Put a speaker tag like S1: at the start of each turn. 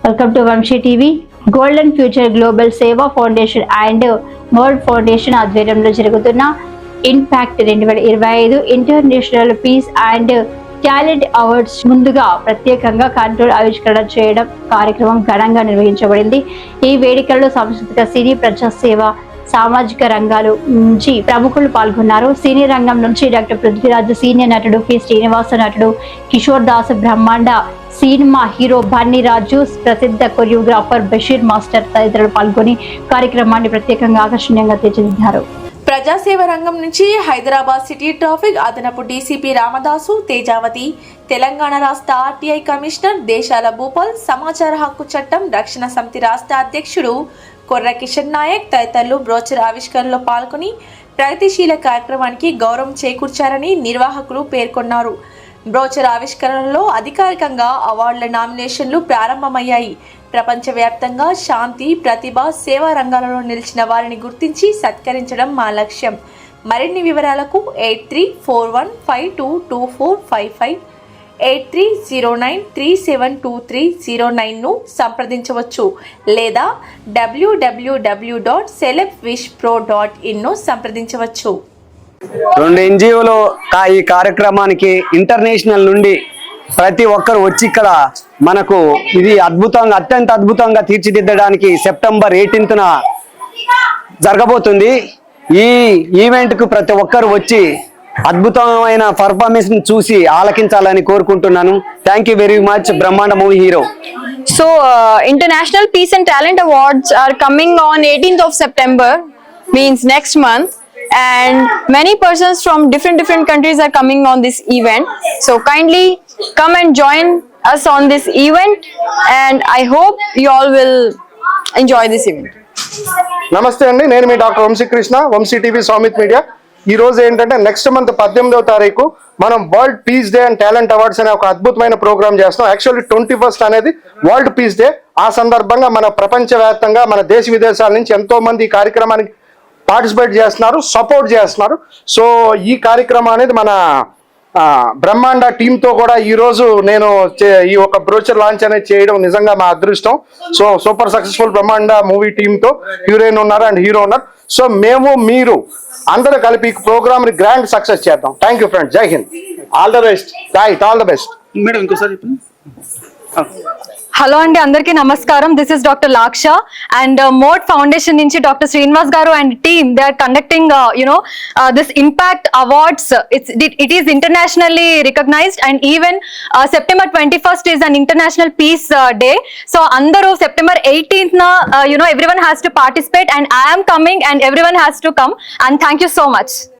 S1: Welcome to Vamshi TV golden future global Seva foundation and world foundation ఆధ్వర్యంలో జరుగుతున్న impact రెండు వేల ఇరవై ఐదు international peace and talent awards ముందుగా ప్రత్యేకంగా కంట్రోల్ ఆవిష్కరణ చేయడం కార్యక్రమం ఘనంగా నిర్వహించబడింది. ఈ వేడుకల్లో సాంస్కృతిక సినీ ప్రజాసేవ సామాజిక రంగాలు నుంచి ప్రముఖులు పాల్గొన్నారు. సినీ రంగం నుంచి డాక్టర్ పృథ్వీరాజ్ సీనియర్ నటుడు కె శ్రీనివాస నటుడు కిషోర్ దాస్ బ్రహ్మాండ సినిమా హీరో బన్నీ రాజు ప్రసిద్ధ కొరియోగ్రాఫర్ బషీర్ మాస్టర్ తదితరులు పాల్గొని కార్యక్రమాన్ని ప్రత్యేకంగా ఆకర్షణీయంగా తీర్చిదిద్దారు.
S2: ప్రజాసేవ రంగం నుంచి హైదరాబాద్ సిటీ ట్రాఫిక్ అదనపు డీసీపీ రామదాసు తేజావతి తెలంగాణ రాష్ట్ర ఆర్టీఐ కమిషనర్ దేశాల భూపాల్ సమాచార హక్కు చట్టం రక్షణ సమితి రాష్ట్ర అధ్యక్షుడు కొర్ర కిషన్ నాయక్ తదితరులు బ్రోచర్ ఆవిష్కరణలో పాల్గొని ప్రగతిశీల కార్యక్రమానికి గౌరవం చేకూర్చారని నిర్వాహకులు పేర్కొన్నారు. బ్రోచర్ ఆవిష్కరణలో అధికారికంగా అవార్డుల నామినేషన్లు ప్రారంభమయ్యాయి. ప్రపంచవ్యాప్తంగా శాంతి ప్రతిభ సేవా రంగాలలో నిలిచిన వారిని గుర్తించి సత్కరించడం మా లక్ష్యం. మరిన్ని వివరాలకు eight three four one five two two four five five eight three zero nine three seven two three zero నైన్ను సంప్రదించవచ్చు లేదా WWW dot celeb wish pro dot ఇన్ను సంప్రదించవచ్చు.
S3: రెండు ఎన్జిఓలు ఈ కార్యక్రమానికి ఇంటర్నేషనల్ నుండి ప్రతి ఒక్కరు వచ్చి ఇక్కడ మనకు ఇది అద్భుతంగా అత్యంత అద్భుతంగా తీర్చిదిద్దడానికి సెప్టెంబర్ ఎయిటీన్త్న జరగబోతుంది. ఈ ఈవెంట్కు ప్రతి ఒక్కరు వచ్చి అద్భుతమైన పర్ఫార్మెన్స్ చూసి ఆలకించాలని కోరుకుంటున్నాను. Thank you very much Brahmanda movie hero.
S4: So international peace and talent awards are coming on eighteenth of September means next month and many persons from different different countries are coming on this event. So, kindly come and join us on this event, and I hope you all will enjoy this event.
S5: నమస్తే అండి. నేను మీ doctor Vamshikrishna Vamshi TV Swamith media. ఈ రోజు ఏంటంటే next month పద్దెనిమిదవ తారీఖు మనం world peace day and talent awards అనే ఒక అద్భుతమైన ప్రోగ్రామ్ చేస్తాం యాక్చువల్లీ ట్వంటీ ఫస్ట్ అనేది వరల్డ్ పీస్ డే ఆ సందర్భంగా మన ప్రపంచవ్యాప్తంగా మన దేశ విదేశాల నుంచి ఎంతో మంది ఈ కార్యక్రమానికి పార్టిసిపేట్ చేస్తున్నారు సపోర్ట్ చేస్తున్నారు. సో ఈ కార్యక్రమం అనేది మన బ్రహ్మాండ టీమ్తో కూడా ఈ రోజు నేను ఈ ఒక బ్రోచర్ లాంచ్ అనేది చేయడం నిజంగా మా అదృష్టం. So super successful Brahmanda movie టీమ్తో heroine ఉన్నారు అండ్ హీరో ఉన్నారు. సో మేము మీరు అందరూ కలిపి ఈ ప్రోగ్రామ్ని గ్రాండ్ సక్సెస్ చేద్దాం. Thank you friends Jai Hind all the best right all the best
S3: madam ఇంకోసారి చెప్పండి.
S6: హలో అండి అందరికీ నమస్కారం. This is doctor Laksha and mode foundation నుంచి డాక్టర్ శ్రీనివాస్ గారు and team they are conducting you know this impact awards it's it is internationally recognised and even September twenty first is an international peace day so అందరూ September eighteenth you know every one has to participate and I'm coming and every one has to come and thank you so much